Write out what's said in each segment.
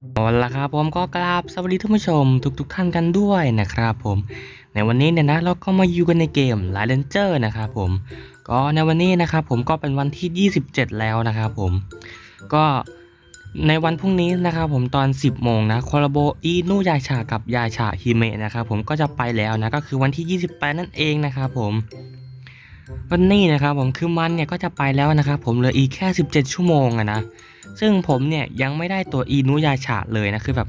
เอาละครับผมก็กราบสวัสดีท่านผู้ชมทุกๆทท่านกันด้วยนะครับผมในวันนี้เนี่ยนะเราก็มาอยู่กันในเกม l i เลนเจอร์นะครับผมก็ในวันนี้นะครับผมก็เป็นวันที่ 27 แล้วนะครับผมก็ในวันพรุ่งนี้นะครับผมตอน 10 โมงนะคอร์โบอีนูยาชากับยาชาฮิเมะนะครับผมก็จะไปแล้วนะก็คือวันที่ 28 นั่นเองนะครับผม วันนี้นะครับผมคือมันเนี่ยก็จะไปแล้วนะครับผมเหลืออีกแค่ 17 ชั่วโมงอะนะซึ่งผมเนี่ยยังไม่ได้ตัวอินุยาชาเลยนะคือแบบ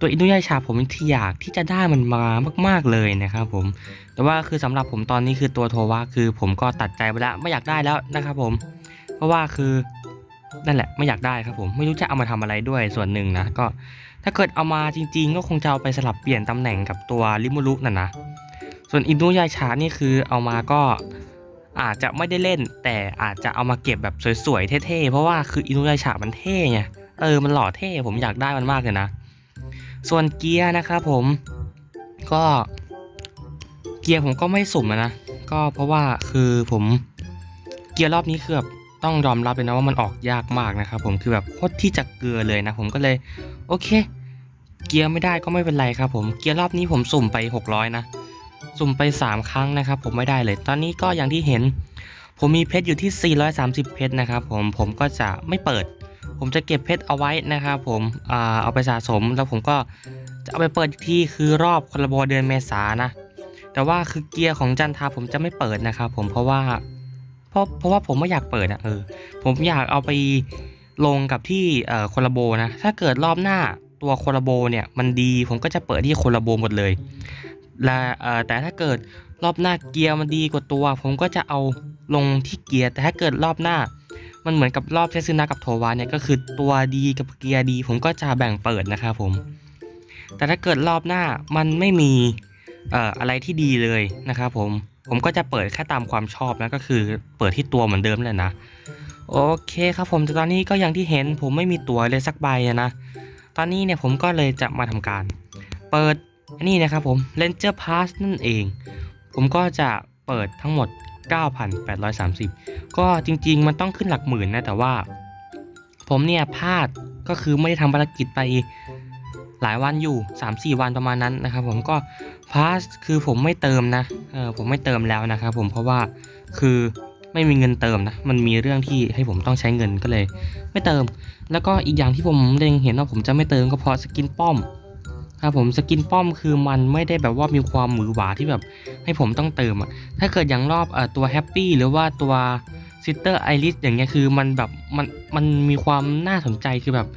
ตัวอินุยาชาผมที่อยากที่จะได้มันมามากๆเลยนะครับผมแต่ว่าคือสำหรับผมตอนนี้คือตัวโทวะคือผมก็ตัดใจไปแล้วไม่อยากได้แล้วนะครับผม เพราะว่าคือนั่นแหละไม่อยากได้ครับผมไม่รู้จะเอามาทำอะไรด้วยส่วนหนึ่งนะก็ ถ้าเกิดเอามาจริง ๆ ก็คงจะเอาไปสลับเปลี่ยนตำแหน่งกับตัวริมูรุนั่นนะส่วนอินุยาชานี่คือเอามาก็ อาจจะไม่ได้เล่น แต่อาจจะเอามาเก็บแบบสวยๆเท่ๆเพราะว่าคืออินุยาชามันเท่ไงเออมันหล่อเท่ผมอยากได้มันมากเลยนะ ส่วนเกียร์นะครับผมก็เกียร์ผมก็ไม่สุ่มนะก็เพราะว่าคือผมเกียร์รอบนี้คือแบบต้องยอมรับเลยนะว่ามันออกยากมากนะครับผมคือแบบโคตรที่จะเกลือเลยนะ ผมก็เลย โอเค เกียร์ไม่ได้ก็ไม่เป็นไรครับผมเกียร์รอบนี้ผมสุ่มไป 600 นะ สุ่มไป 3 ครั้งนะครับ ผมไม่ได้เลย ตอนนี้ก็อย่างที่เห็น ผมมีเพชรอยู่ที่ 430 เพชรนะครับ ผมผมก็จะไม่เปิด ผมจะเก็บเพชรเอาไว้นะครับผมเอาไปสะสมแล้วผมก็จะเอาไปเปิดอีกที่คือรอบคอลโบเดือนเมษานะ แต่ว่าคือเกียร์ของจันทาผมจะไม่เปิดนะครับผมเพราะว่าเพราะเพราะว่าผมไม่อยากเปิดอะเออผมอยากเอาไปลงกับที่เอ่อคอลโบนะ ถ้าเกิดรอบหน้าตัวคอลโบเนี่ยมันดีผมก็จะเปิดที่คอลโบหมดเลย และเอ่อแต่ถ้าเกิดรอบหน้าเกียร์มันดีกว่าตัว ผมก็จะเอาลงที่เกียร์แต่ถ้าเกิดรอบหน้า มันเหมือนกับรอบเซซึนะกับโทวาเนี่ยก็คือตัวดีกับเกียร์ดี ผมก็จะแบ่งเปิดนะครับผม แต่ถ้าเกิดรอบหน้ามันไม่มีเอ่ออะไรที่ดีเลยนะครับผมผมก็จะเปิดแค่ตามความชอบนะก็คือเปิดที่ตัวเหมือนเดิมเลยนะโอเคครับผมตอนนี้ก็อย่างที่เห็นผมไม่มีตัวเลยสักใบนะ ตอนนี้เนี่ยผมก็เลยจะมาทำการ เปิด อันนี้นะครับผม Ranger Pass นั่นเอง ผมก็จะเปิดทั้งหมด 9,830 ก็จริงๆ มันต้องขึ้นหลักหมื่นนะแต่ว่า ผมเนี่ยพลาดก็คือไม่ได้ทำภารกิจไปหลายวันอยู่ 3-4 วันประมาณนั้นนะครับผมก็พาสคือผมไม่เติมนะเออผมไม่เติมแล้วนะครับผมเพราะว่าคือไม่มีเงินเติมนะ มันมีเรื่องที่ให้ผมต้องใช้เงินก็เลย ไม่เติม แล้วก็อีกอย่างที่ผมเล็งเห็นว่าผมจะไม่เติมก็เพราะสกินป้อม ครับผมสกินป้อมคือมันไม่ได้แบบว่ามีความหมือหวาที่แบบให้ผมต้องเติมอะถ้าเกิดอย่างรอบเอ่อตัวแฮปปี้หรือว่าตัวซิสเตอร์ไอริสอย่างเงี้ยคือมันแบบมันมันมีความน่าสนใจคือแบบ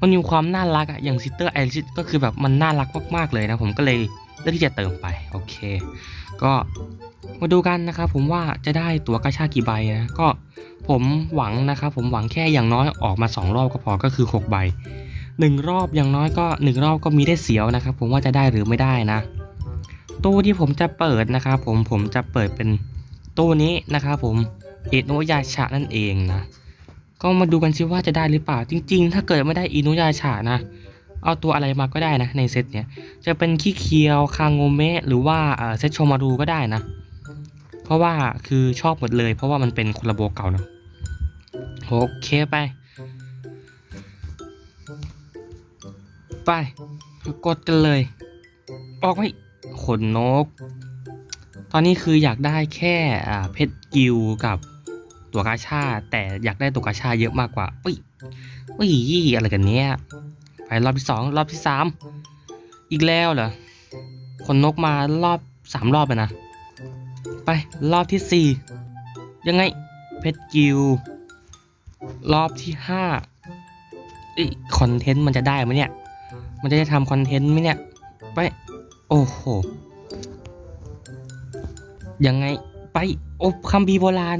มันมีความน่ารักอะอย่างซิสเตอร์ไอริสก็คือแบบมันน่ารักมากๆเลยนะผมก็เลยเลือกที่จะเติมไปโอเค ก็มาดูกันนะครับผมว่าจะได้ตัวกาชากี่ใบนะก็ผมหวังนะครับผมหวังแค่อย่างน้อยออกมาสองรอบก็พอก็คือหกใบ หนึ่งรอบอย่างน้อยก็หนึ่งรอบก็มีได้เสียวนะครับ ผมว่าจะได้หรือไม่ได้นะ ตู้ที่ผมจะเปิดนะครับผมผมจะเปิดเป็นตู้นี้นะครับผมเอโนยาชะนั่นเองนะก็มาดูกันซิว่าจะได้หรือเปล่าจริง ๆ ถ้าเกิดไม่ได้อินุยาชะนะ เอาตัวอะไรมาก็ได้นะ ในเซตเนี้ยจะเป็นขี้เคียวคางโงเมะหรือว่าเซตโชมารูก็ได้นะ เพราะว่าคือชอบหมดเลย เพราะว่ามันเป็นคนละโบเก่าเนะโอเคไป ไป กดกันเลย ออกไปขนนก ตอนนี้คืออยากได้แค่เพชรกิวกับตัวกาชาแต่อยากได้ตัวกาชาเยอะมากกว่าอุ้ยอุ้ยอะไรกันเนี้ยไปรอบที่สองรอบที่สามอีกแล้วเหรอขนนกมารอบสามรอบเลยนะ ไปรอบที่สี่ยังไงเพชรกิวรอบที่ห้าเอ้ยคอนเทนต์มันจะได้ไหมเนี่ย มันจะได้ทำคอนเทนต์ไหมเนี่ย ไป โอ้โห ยังไง ไปโอ้คัมภีร์โบราณ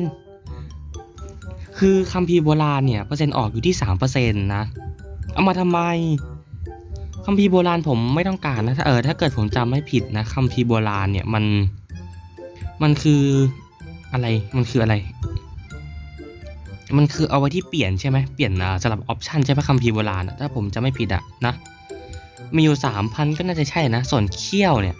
คือคัมภีร์โบราณเนี่ย เปอร์เซ็นต์ออกอยู่ที่สามเปอร์เซ็นต์นะ เอามาทำไมคัมภีร์โบราณผมไม่ต้องการนะ ถ้าเออถ้าเกิดผมจำไม่ผิดนะคัมภีร์โบราณเนี่ยมัน มันคืออะไร มันคืออะไรมันคือเอาไว้ที่เปลี่ยนใช่ไหมเปลี่ยนสลับออปชันใช่ไหมคัมภีร์โบราณอะถ้าผมจะไม่ผิดอะนะ มีอยู่สามพันก็น่าจะใช่นะ ส่วนเขี้ยวเนี่ย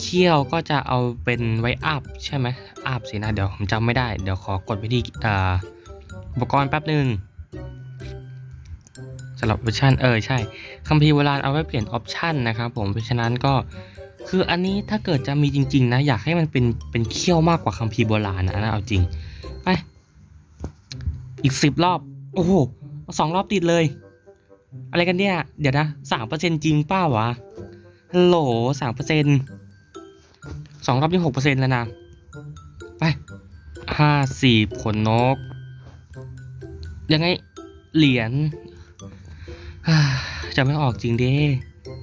เขี้ยวก็จะเอาเป็นไว้อัพใช่ไหมอัพสินะ เดี๋ยวผมจำไม่ได้ เดี๋ยวขอกดไปที่อ่าอุปกรณ์แป๊บหนึ่งสำหรับออปชันเออใช่คัมภีร์โบราณเอาไว้เปลี่ยนออปชันนะครับผมเพราะฉะนั้นก็คืออันนี้ถ้าเกิดจะมีจริง ๆ นะ อยากให้มันเป็นเป็นเขี้ยวมากกว่าคัมภีร์โบราณนะนะเอาจริง ไป อีกสิบรอบ โอ้โหสองรอบติดเลย อะไรกันเนี่ย เดี๋ยวนะสามเปอร์เซ็นจริงป้าวะฮัลโหลสามเปอร์เซ็นสองรอบที่หกเปอร์เซ็นแล้วนะ ไปห้าสี่ขนนก ยังไง เหรียญจะไม่ออกจริงดิ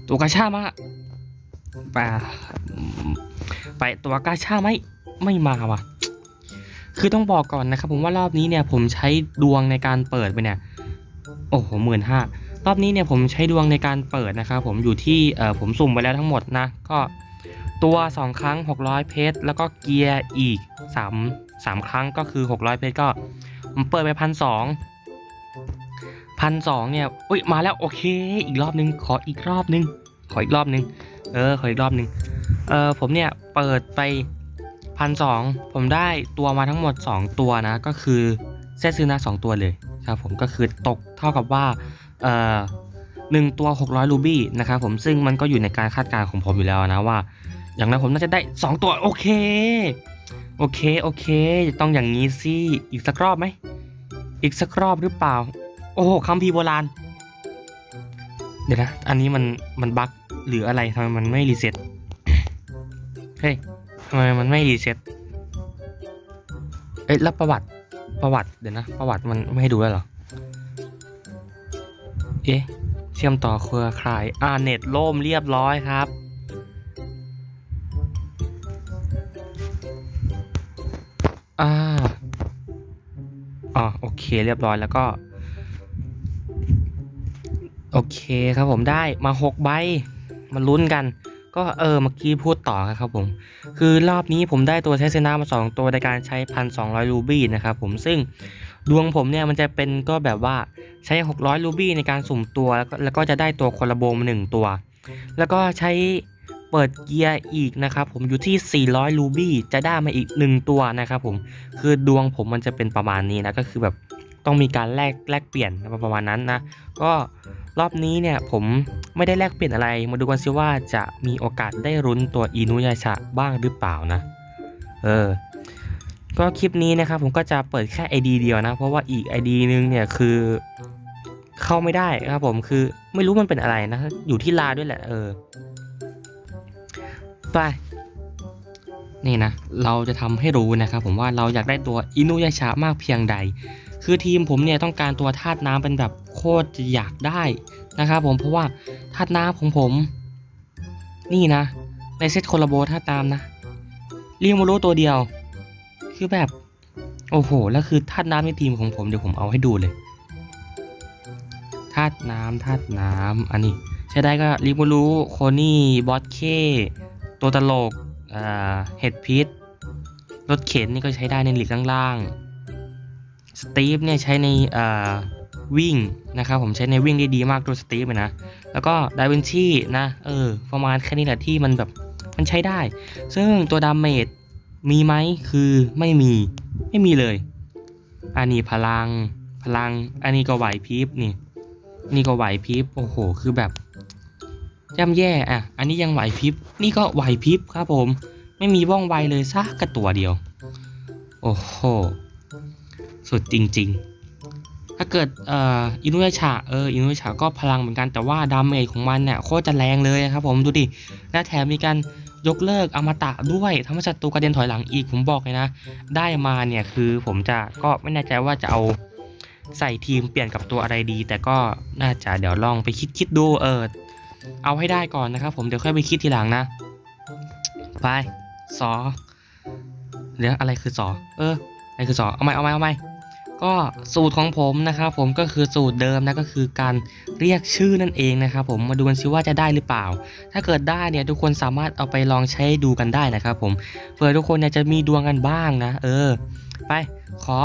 ตัวกาชามาไปไปตัวกาชาไม่ไม่มาว่ะ คือต้องบอกก่อนนะครับผมว่ารอบนี้เนี่ยผมใช้ดวงในการเปิดไปเนี่ย โอ้โหหมื่นห้า รอบนี้เนี่ยผมใช้ดวงในการเปิดนะครับผมอยู่ที่เออผมสุ่มไปแล้วทั้งหมดนะก็ตัว 2 ครั้ง 600 เพชรแล้วก็เกียร์อีก 3 3 ครั้งก็คือ 600 เพชรก็ผมเปิดไปพันสองพันสองเนี่ยอุ้ยมาแล้วโอเค อีกรอบนึงขออีกรอบนึง ขออีกรอบนึง เออขออีกรอบนึงเออผมเนี่ยเปิดไปพันสองผมได้ตัวมาทั้งหมด 2 ตัวนะ ก็คือเซตซื้อนะสองตัวเลยครับผมก็คือตกเท่ากับว่า หนึ่งตัว 600 รูบี้นะครับผมซึ่งมันก็อยู่ในการคาดการณ์ของผมอยู่แล้วนะว่า อย่างนั้นผมน่าจะได้ 2 ตัว โอเค โอเค โอเค ต้องอย่างนี้สิอีกสักรอบไหม อีกสักรอบหรือเปล่า โอ้โหคัมภีโบราณ เดี๋ยวนะ อันนี้มันมันบั๊กหรืออะไรทำไมมันไม่รีเซ็ตเฮ้ยทำไมมันไม่รีเซ็ตเอ้ยแล้วประวัติประวัติเดี๋ยวนะ ประวัติมันไม่ให้ดูแล้วเหรอ เอ๊ะ เชื่อมต่อเครือข่าย อ่าเน็ตล่มเรียบร้อยครับ อ่าอ๋อโอเคเรียบร้อยแล้วก็ โอเคครับผมได้มาหกใบ มาลุ้นกัน ก็เออเมื่อกี้พูดต่อครับผม คือรอบนี้ผมได้ตัวใช้เซนามา 2 ตัวในการใช้พันสองรูบี้นะครับผมซึ่งดวงผมเนี่ยมันจะเป็นก็แบบว่าใช้ 600 รูบี้ในการสุ่มตัว แล้วก็แล้วก็จะได้ตัวคนละโบมาหนึ่งตัว แล้วก็ใช้เปิดเกียร์อีกนะครับผมอยู่ที่ 400 รูบี้จะได้มาอีก 1 ตัวนะครับผมคือดวงผมมันจะเป็นประมาณนี้นะก็คือแบบ ต้องมีการแลกแลกเปลี่ยนประมาณนั้นนะ ก็รอบนี้เนี่ยผมไม่ได้แลกเปลี่ยนอะไร มาดูกันซิว่าจะมีโอกาสได้รุ้นตัวอินุยาชะบ้างหรือเปล่านะ เออ ก็คลิปนี้นะครับผมก็จะเปิดแค่ ID เดียวนะ เพราะว่าอีก ID นึงเนี่ยคือเข้าไม่ได้ครับผมคือไม่รู้มันเป็นอะไรนะ อยู่ที่ลาด้วยแหละ เออ ไป นี่นะ เราจะทำให้รู้นะครับผมว่าเราอยากได้ตัวอินุยาชะมากเพียงใด คือทีมผมเนี่ยต้องการตัวธาตุน้ำเป็นแบบโคตรจะอยากได้นะครับผมเพราะว่าธาตุน้ำของผม นี่นะ ในเซตโคลาโบธาตุน้ำนะเรียงโมโรตัวเดียว คือแบบ โอ้โห แล้วคือธาตุน้ำในทีมของผมเดี๋ยวผมเอาให้ดูเลยธาตุน้ำธาตุน้ำอันนี้ใช้ได้ก็ริมูรูโคนี่บอสเคตัวตลกอ่าเห็ดพิษรถเข็นนี่ก็ใช้ได้ในหลีกล่างๆ สตีฟเนี่ยใช้ในวิ่งนะครับผมใช้ในวิ่งได้ดีมากตัวสตีฟเลยนะ แล้วก็ดาวินชีนะเออประมาณแค่นี้แหละที่มันแบบมันใช้ได้ ซึ่งตัวดาเมจมีไหมคือไม่มีไม่มีเลย อันนี้พลังพลังอันนี้ก็ไหวพริบนี่ นี่ก็ไหวพริบโอ้โห คือแบบย่ำแย่อะ อันนี้ยังไหวพริบ นี่ก็ไหวพริบครับผม ไม่มีว่องไวเลยสักกระตัวเดียว โอ้โห สุดจริง ๆ ถ้าเกิดเอ่ออินุยชะเอออินุยชะก็พลังเหมือนกันแต่ว่าดาเมจของมันเนี่ยโคตรจะแรงเลยครับผมดูดิและแถมมีการยกเลิกอมตะด้วยทำให้ศัตรูกระเด็นถอยหลังอีกผมบอกเลยนะ ได้มาเนี่ยคือผมจะก็ไม่แน่ใจว่าจะเอาใส่ทีมเปลี่ยนกับตัวอะไรดี แต่ก็น่าจะเดี๋ยวลองไปคิดคิดดูเออเอาให้ได้ก่อนนะครับผมเดี๋ยวค่อยไปคิดทีหลังนะไปสอเดี๋ยวอะไรคือสอเอออะไรคือสอเอาไหมเอาไหมเอาไหม ก็สูตรของผมนะครับผมก็คือสูตรเดิมนะก็คือการเรียกชื่อนั่นเองนะครับผมมาดูกันซิว่าจะได้หรือเปล่า ถ้าเกิดได้เนี่ยทุกคนสามารถเอาไปลองใช้ดูกันได้นะครับผมเผื่อทุกคนเนี่ยจะมีดวงกันบ้างนะ เออ ไปขอ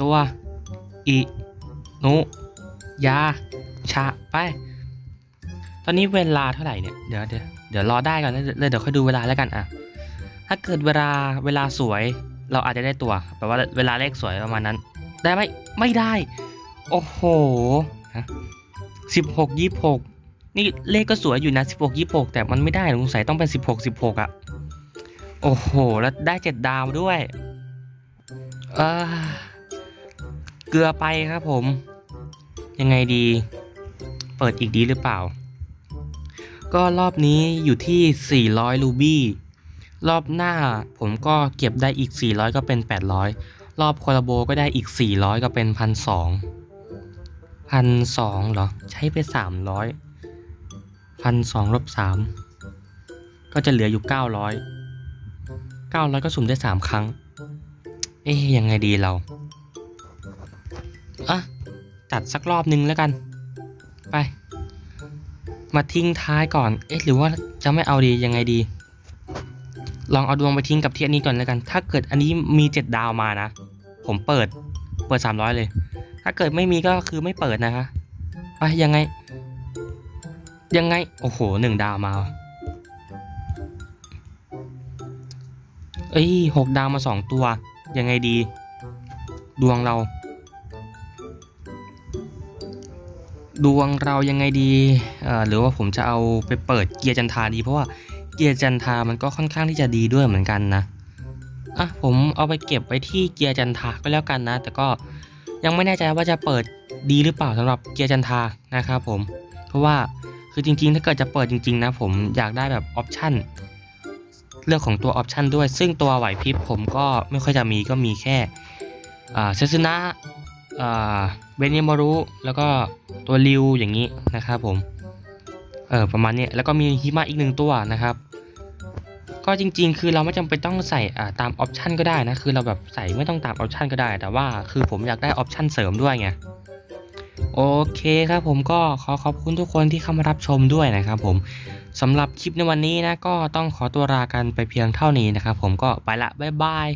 ตัวอินุยาชะไป ตอนนี้เวลาเท่าไหร่เนี่ยเดี๋ยวเดี๋ยวเดี๋ยวรอได้ก่อนแล้วเดี๋ยวเดี๋ยวค่อยดูเวลาแล้วกันอะถ้าเกิดเวลาเวลาสวย เราอาจจะได้ตัวแปลว่าเวลาเลขสวยประมาณนั้น ได้ไหมไม่ได้ โอ้โหสิบหกยี่หกนี่เลขก็สวยอยู่นะสิบหกยี่หกแต่มันไม่ได้สงสัยต้องเป็นสิบหกสิบหกอะโอ้โห แล้วได้เจ็ดดาวด้วยเออเกลือไปครับผม ยังไงดี เปิดอีกดีหรือเปล่า ก็รอบนี้อยู่ที่ 400 รูบี้ รอบหน้าผมก็เก็บได้อีก 400 ก็เป็น 800 รอบโคลาโบก็ได้อีก 400 ก็เป็น1,200 1,200เหรอ ใช้ไป 300 1,200ลบ3ก็จะเหลืออยู่ 900 900 ก็สุ่มได้ 3 ครั้ง เอ๊ยยังไงดีเราอะจัดสักรอบนึงแล้วกัน ไป มาทิ้งท้ายก่อน เอ๊ะหรือว่าจะไม่เอาดียังไงดี ลองเอาดวงไปทิ้งกับเที่ยนนี้ก่อนแล้วกัน ถ้าเกิดอันนี้มีเจ็ดดาวมานะ ผมเปิด เปิดสามร้อยเลย ถ้าเกิดไม่มีก็คือไม่เปิดนะคะไปยังไง ยังไง โอ้โหหนึ่งดาวมา เอ้ยหกดาวมาสองตัว ยังไงดี ดวงเรา ดวงเรายังไงดี เอ่อ หรือว่าผมจะเอาไปเปิดเกียร์จันทาดีเพราะว่า กียร์จันทามันก็ค่อนข้างที่จะดีด้วยเหมือนกันนะอะผมเอาไปเก็บไว้ที่เกียร์จันทาก็แล้วกันนะ แต่ก็ยังไม่แน่ใจว่าจะเปิดดีหรือเปล่าสำหรับเกียร์จันทานะครับผม เพราะว่าคือจริงๆ ถ้าเกิดจะเปิดจริง ๆ นะ ผมอยากได้แบบออปชั่นเรื่องของตัวออปชั่นด้วย ซึ่งตัวไหวพริบผมก็ไม่ค่อยจะมีก็มีแค่อ่าเซซึนะอ่าเบนิมารุแล้วก็ตัวริวอย่างนี้นะครับผมเออประมาณนี้แล้วก็มีหิมะอีกหนึ่งตัวนะครับ ก็จริง ๆ คือเราไม่จำเป็นต้องใส่อ่าตามออปชันก็ได้นะ คือเราแบบใส่ไม่ต้องตามออปชันก็ได้ แต่ว่าคือผมอยากได้ออปชันเสริมด้วยไง โอเคครับผมก็ขอขอบคุณทุกคนที่เข้ามารับชมด้วยนะครับผมสำหรับคลิปในวันนี้นะ ก็ต้องขอตัวลากันไปเพียงเท่านี้นะครับผมก็ไปละ บ๊ายบาย